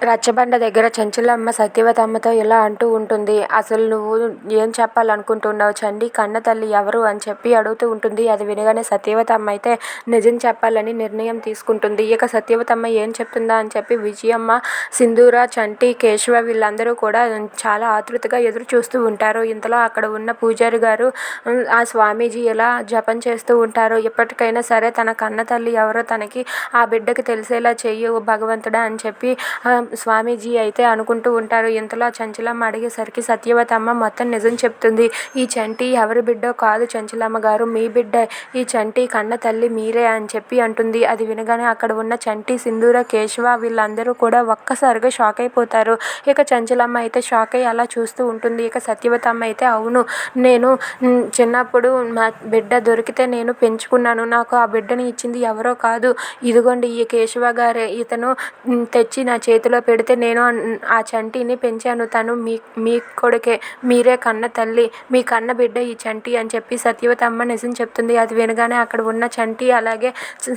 రచ్చబండ దగ్గర చెంచులమ్మ సత్యవతమ్మతో ఇలా అంటూ ఉంటుంది. అసలు నువ్వు ఏం చెప్పాలనుకుంటున్నావు చండి కన్న తల్లి ఎవరు? అని చెప్పి అడుగుతూ ఉంటుంది. అది వినగానే సత్యవతమ్మ అయితే నిజం చెప్పాలని నిర్ణయం తీసుకుంటుంది. ఇక సత్యవతమ్మ ఏం చెప్తుందా అని చెప్పి విజయమ్మ, సింధూర, చంటి, కేశవ వీళ్ళందరూ కూడా చాలా ఆతృతగా ఎదురు చూస్తూ ఉంటారు. ఇంతలో అక్కడ ఉన్న పూజారి గారు ఆ స్వామీజీ ఇలా జపం చేస్తూ ఉంటారు. ఇప్పటికైనా సరే తన కన్నతల్లి ఎవరో తనకి ఆ బిడ్డకి తెలిసేలా చెయ్యి భగవంతుడా అని చెప్పి స్వామీజీ అయితే అనుకుంటూ ఉంటారు. ఇంతలో చంచలమ్మ అడిగేసరికి సత్యవతమ్మ మొత్తం నిజం చెప్తుంది. ఈ చంటి ఎవరి బిడ్డో కాదు చంచలమ్మ గారు మీ బిడ్డ ఈ చంటి కన్న తల్లి మీరే అని చెప్పి అంటుంది. అది వినగానే అక్కడ ఉన్న చంటి, సింధూర, కేశవ వీళ్ళందరూ కూడా ఒక్కసారిగా షాక్ అయిపోతారు. ఇక చంచలమ్మ అయితే షాక్ అయ్యి అలా చూస్తూ ఉంటుంది. ఇక సత్యవతమ్మ అయితే అవును నేను చిన్నప్పుడు మా బిడ్డ దొరికితే నేను పెంచుకున్నాను. నాకు ఆ బిడ్డని ఇచ్చింది ఎవరో కాదు ఇదిగోండి ఈ కేశవ గారే ఇతను తెచ్చి నా చేతిలో పెడితే నేను ఆ చంటిని పెంచాను. తను మీ మీ కొడుకే. మీరే కన్న తల్లి. మీ కన్న బిడ్డ ఈ చంటి అని చెప్పి సత్యవతమ్మ నిజం చెప్తుంది. అది వినగానే అక్కడ ఉన్న చంటి అలాగే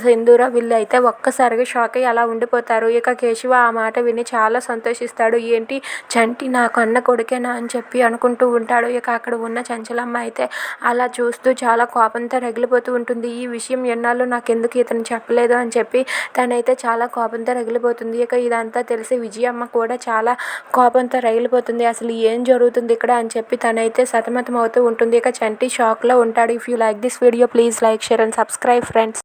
సింధూర వీళ్ళు అయితే ఒక్కసారిగా షాక్ అయ్యి అలా ఉండిపోతారు. ఇక కేశవ ఆ మాట విని చాలా సంతోషిస్తాడు. ఏంటి చంటి నా కన్న కొడుకేనా అని చెప్పి అనుకుంటూ ఉంటాడు. ఇక అక్కడ ఉన్న చంచలమ్మ అయితే అలా చూస్తూ చాలా కోపంతో రగిలిపోతూ ఉంటుంది. ఈ విషయం ఎన్నాళ్ళు నాకెందుకు ఇతను చెప్పలేదు అని చెప్పి తనైతే చాలా కోపంతో రగిలిపోతుంది. ఇక ఇదంతా తెలిసి విజయమ్మ కూడా చాలా కోపంతో రైలిపోతుంది అసలు ఏం జరుగుతుంది ఇక్కడ అని చెప్పి తనైతే సతమతం అవుతూ ఉంటుంది. ఇక చంటి షాక్లో ఉంటాడు. If you like this video please like share and subscribe friends